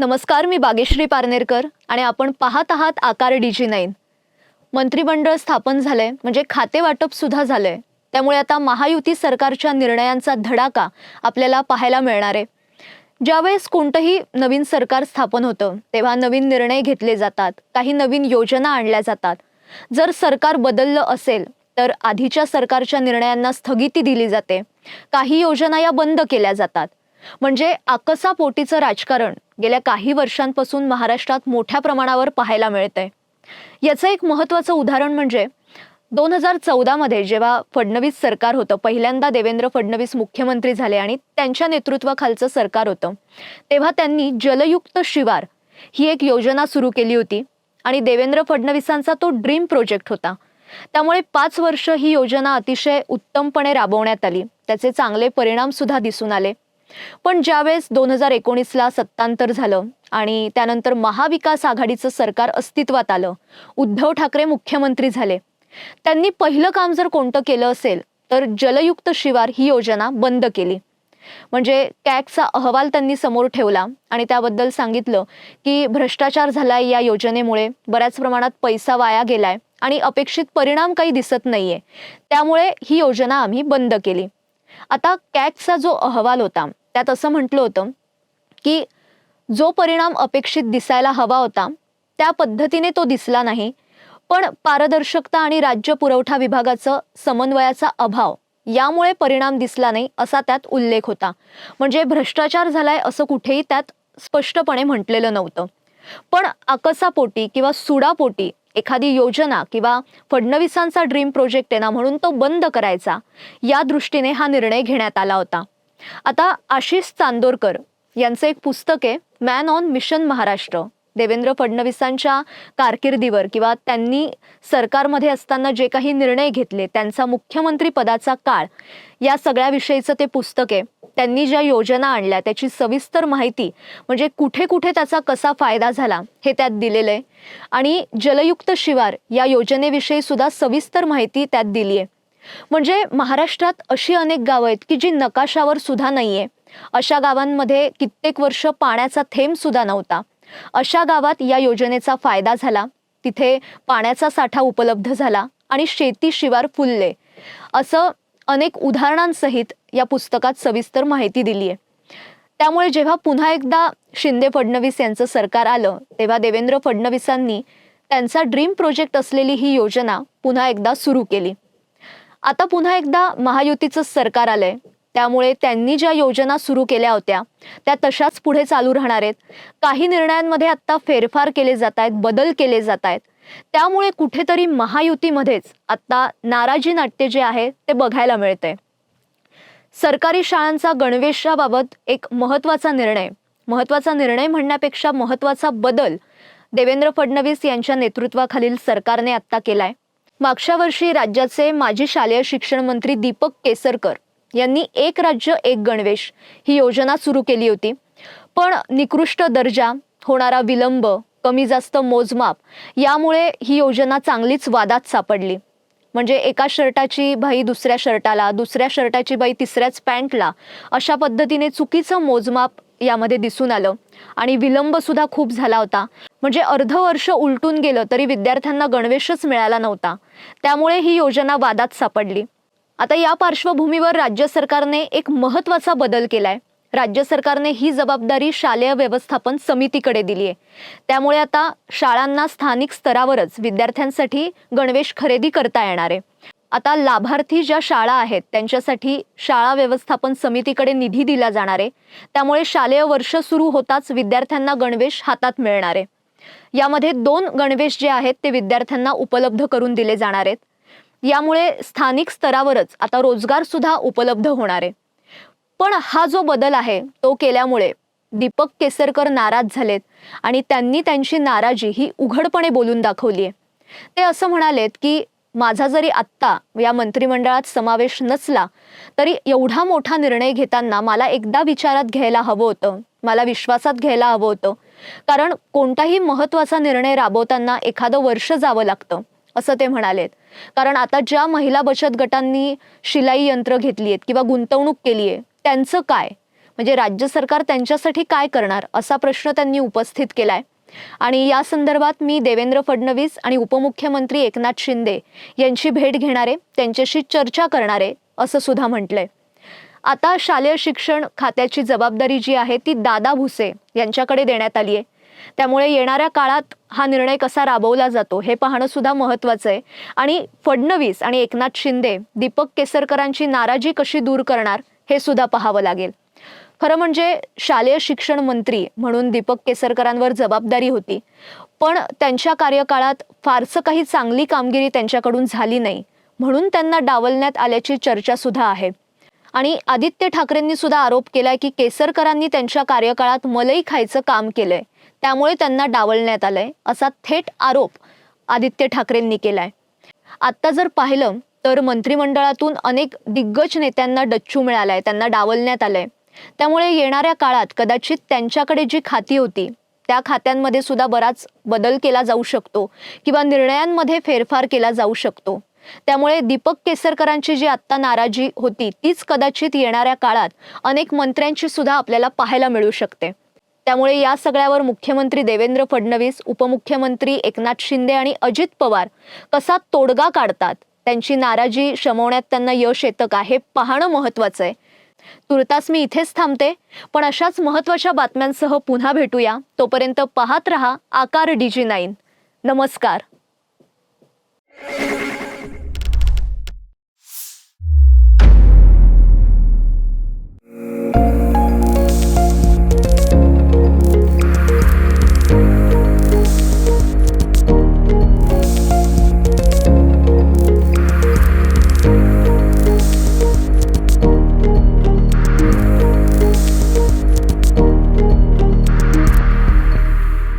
नमस्कार मी बागेश्री पारनेरकर आणि आपण पाहत आहात आकार डीजी नाईन. मंत्रिमंडळ स्थापन झालंय म्हणजे खाते वाटप सुद्धा झालंय. त्यामुळे आता महायुती सरकारच्या निर्णयांचा धडाका आपल्याला पाहायला मिळणार आहे. ज्यावेळेस कोणतंही नवीन सरकार स्थापन होतं तेव्हा नवीन निर्णय घेतले जातात काही नवीन योजना आणल्या जातात. जर सरकार बदललं असेल तर आधीच्या सरकारच्या निर्णयांना स्थगिती दिली जाते. काही योजना या बंद केल्या जातात. म्हणजे आकसापोटीचं राजकारण गेल्या काही वर्षांपासून महाराष्ट्रात मोठ्या प्रमाणावर पाहायला मिळतंय. याचं एक महत्त्वाचं उदाहरण म्हणजे दोन हजार चौदामध्ये जेव्हा फडणवीस सरकार होतं पहिल्यांदा देवेंद्र फडणवीस मुख्यमंत्री झाले आणि त्यांच्या नेतृत्वाखालचं सरकार होतं तेव्हा त्यांनी जलयुक्त शिवार ही एक योजना सुरू केली होती आणि देवेंद्र फडणवीसांचा तो ड्रीम प्रोजेक्ट होता. त्यामुळे पाच वर्ष ही योजना अतिशय उत्तमपणे राबवण्यात आली. त्याचे चांगले परिणामसुद्धा दिसून आले. पण ज्यावेळेस दोन हजार एकोणीसला सत्तांतर झालं आणि त्यानंतर महाविकास आघाडीचं सरकार अस्तित्वात आलं उद्धव ठाकरे मुख्यमंत्री झाले त्यांनी पहिलं काम जर कोणतं केलं असेल तर जलयुक्त शिवार ही योजना बंद केली. म्हणजे कॅगचा अहवाल त्यांनी समोर ठेवला आणि त्याबद्दल सांगितलं की भ्रष्टाचार झालाय या योजनेमुळे बऱ्याच प्रमाणात पैसा वाया गेलाय आणि अपेक्षित परिणाम काही दिसत नाहीये. त्यामुळे ही योजना आम्ही बंद केली. आता कॅगचा जो अहवाल होता त्यात असं म्हटलं होतं की जो परिणाम अपेक्षित दिसायला हवा होता त्या पद्धतीने तो दिसला नाही पण पारदर्शकता आणि राज्य पुरवठा विभागाचं समन्वयाचा अभाव यामुळे परिणाम दिसला नाही असा त्यात उल्लेख होता. म्हणजे भ्रष्टाचार झालाय असं कुठेही त्यात स्पष्टपणे म्हटलेलं नव्हतं. पण आकसापोटी किंवा सुडापोटी एखादी योजना किंवा फडणवीसांचा ड्रीम प्रोजेक्ट आहे ना म्हणून तो बंद करायचा. या दृष्टीने हा निर्णय घेण्यात आला होता. आता आशिष चांदोरकर यांचं एक पुस्तक आहे man on mission Maharashtra. Devendra फडणवीसांच्या कारकिर्दीवर किंवा त्यांनी सरकारमध्ये असताना जे काही निर्णय घेतले त्यांचा मुख्यमंत्री पदाचा काळ या सगळ्याविषयीचं ते पुस्तक आहे. त्यांनी ज्या योजना आणल्या त्याची सविस्तर माहिती म्हणजे कुठे कुठे त्याचा कसा फायदा झाला हे त्यात दिलेलं आहे. आणि जलयुक्त शिवार या योजनेविषयी सुद्धा सविस्तर माहिती त्यात दिली आहे. म्हणजे महाराष्ट्रात अशी अनेक गावं आहेत की जी नकाशावर सुद्धा नाही आहे अशा गावांमध्ये कित्येक वर्ष पाण्याचा थेंब सुद्धा नव्हता. अशा गावात या योजनेचा फायदा झाला. तिथे पाण्याचा साठा उपलब्ध झाला आणि शेती शिवार फुलले. असं अनेक उदाहरणांसहित या पुस्तकात सविस्तर माहिती दिली आहे त्यामुळे जेव्हा पुन्हा एकदा शिंदे फडणवीस यांचं सरकार आलं तेव्हा देवेंद्र फडणवीसांनी त्यांचा ड्रीम प्रोजेक्ट असलेली ही योजना पुन्हा एकदा सुरू केली. आता पुन्हा एकदा महायुतीचं सरकार आलंय. त्यामुळे त्यांनी ज्या योजना सुरू केल्या होत्या त्या तशाच पुढे चालू राहणार आहेत. काही निर्णयांमध्ये आत्ता फेरफार केले जात आहेत बदल केले जात आहेत. त्यामुळे कुठेतरी महायुतीमध्येच आता नाराजी नाट्य जे आहे ते बघायला मिळते सरकारी शाळांचा गणवेशाबाबत एक महत्त्वाचा निर्णय महत्त्वाचा निर्णय म्हणण्यापेक्षा महत्त्वाचा बदल देवेंद्र फडणवीस यांच्या नेतृत्वाखालील सरकारने आत्ता केलाय. मागच्या वर्षी राज्याचे माजी शालेय शिक्षण मंत्री दीपक केसरकर यांनी एक राज्य एक गणवेश ही योजना सुरू केली होती. पण निकृष्ट दर्जा होणारा विलंब कमी जास्त मोजमाप. यामुळे ही योजना चांगलीच वादात सापडली. म्हणजे एका शर्टाची बाई दुसऱ्या शर्टाला दुसऱ्या शर्टाची बाई तिसऱ्याच पॅन्टला अशा पद्धतीने चुकीचं मोजमाप यामध्ये दिसून आलं. आणि विलंब सुद्धा खूप झाला होता. म्हणजे अर्ध वर्ष उलटून गेलं तरी विद्यार्थ्यांना गणवेशच मिळाला नव्हता. त्यामुळे ही योजना वादात सापडली. आता या पार्श्वभूमीवर राज्य सरकारने एक महत्त्वाचा बदल केलाय. राज्य सरकारने ही जबाबदारी शालेय व्यवस्थापन समितीकडे दिली आहे. त्यामुळे आता शाळांना स्थानिक स्तरावरच विद्यार्थ्यांसाठी गणवेश खरेदी करता येणार आहे. आता लाभार्थी ज्या शाळा आहेत त्यांच्यासाठी शाळा व्यवस्थापन समितीकडे निधी दिला जाणार आहे. त्यामुळे शालेय वर्ष सुरू होताच विद्यार्थ्यांना गणवेश हातात मिळणार आहे. यामध्ये दोन गणवेश जे आहेत ते विद्यार्थ्यांना उपलब्ध करून दिले जाणार आहेत. यामुळे स्थानिक स्तरावरच आता रोजगार सुद्धा उपलब्ध होणार आहे. पण हा जो बदल आहे तो केल्यामुळे दीपक केसरकर नाराज झालेत आणि त्यांनी त्यांची नाराजी ही उघडपणे बोलून दाखवली आहे. ते असं म्हणालेत की माझा जरी आत्ता या मंत्रिमंडळात समावेश नसला तरी एवढा मोठा निर्णय घेताना मला एकदा विचारात घ्यायला हवं होतं मला विश्वासात घ्यायला हवं होतं. कारण कोणताही महत्त्वाचा निर्णय राबवताना एखादं वर्ष जावं लागतं असं ते म्हणालेत. कारण आता ज्या महिला बचत गटांनी शिलाई यंत्र घेतली आहेत किंवा गुंतवणूक केली आहे त्यांचं काय? म्हणजे राज्य सरकार त्यांच्यासाठी काय करणार? असा प्रश्न त्यांनी उपस्थित केलाय. आणि या संदर्भात मी देवेंद्र फडणवीस आणि उपमुख्यमंत्री एकनाथ शिंदे यांची भेट घेणारे त्यांच्याशी चर्चा करणारे असं सुद्धा म्हटलंय. आता शालेय शिक्षण खात्याची जबाबदारी जी आहे ती दादा भुसे यांच्याकडे देण्यात आली आहे. त्यामुळे येणाऱ्या काळात हा निर्णय कसा राबवला जातो हे पाहणं सुद्धा महत्त्वाचं आहे. आणि फडणवीस आणि एकनाथ शिंदे दीपक केसरकरांची नाराजी कशी दूर करणार हे सुद्धा पाहावं लागेल. खरं म्हणजे शालेय शिक्षण मंत्री म्हणून दीपक केसरकरांवर जबाबदारी होती. पण त्यांच्या कार्यकाळात फारसं काही चांगली कामगिरी त्यांच्याकडून झाली नाही म्हणून त्यांना डावलण्यात आल्याची चर्चा सुद्धा आहे. आणि आदित्य ठाकरेंनी सुद्धा आरोप केलाय की केसरकरांनी त्यांच्या कार्यकाळात मलई खायचं काम केलंय त्यामुळे त्यांना डावलण्यात आलंय असा थेट आरोप आदित्य ठाकरेंनी केलाय. आत्ता जर पाहिलं तर मंत्रिमंडळातून अनेक दिग्गज नेत्यांना डच्चू मिळालाय त्यांना डावलण्यात आलंय. त्यामुळे येणाऱ्या काळात कदाचित त्यांच्याकडे जी खाती होती त्या खात्यांमध्ये सुद्धा बराच बदल केला जाऊ शकतो किंवा निर्णयांमध्ये फेरफार केला जाऊ शकतो. त्यामुळे दीपक केसरकरांची जी आत्ता नाराजी होती तीच कदाचित येणाऱ्या काळात अनेक मंत्र्यांची सुद्धा आपल्याला पाहायला मिळू शकते. त्यामुळे या सगळ्यावर मुख्यमंत्री देवेंद्र फडणवीस उपमुख्यमंत्री एकनाथ शिंदे आणि अजित पवार कसा तोडगा काढतात त्यांची नाराजी शमवण्यात त्यांना यश येतं का हे पाहणं महत्त्वाचं आहे. तुर्तास मी इथेच थांबते पण अशाच महत्त्वाच्या बातम्यांसह पुन्हा भेटूया. तोपर्यंत पाहत रहा आकार डीजी नाईन. नमस्कार.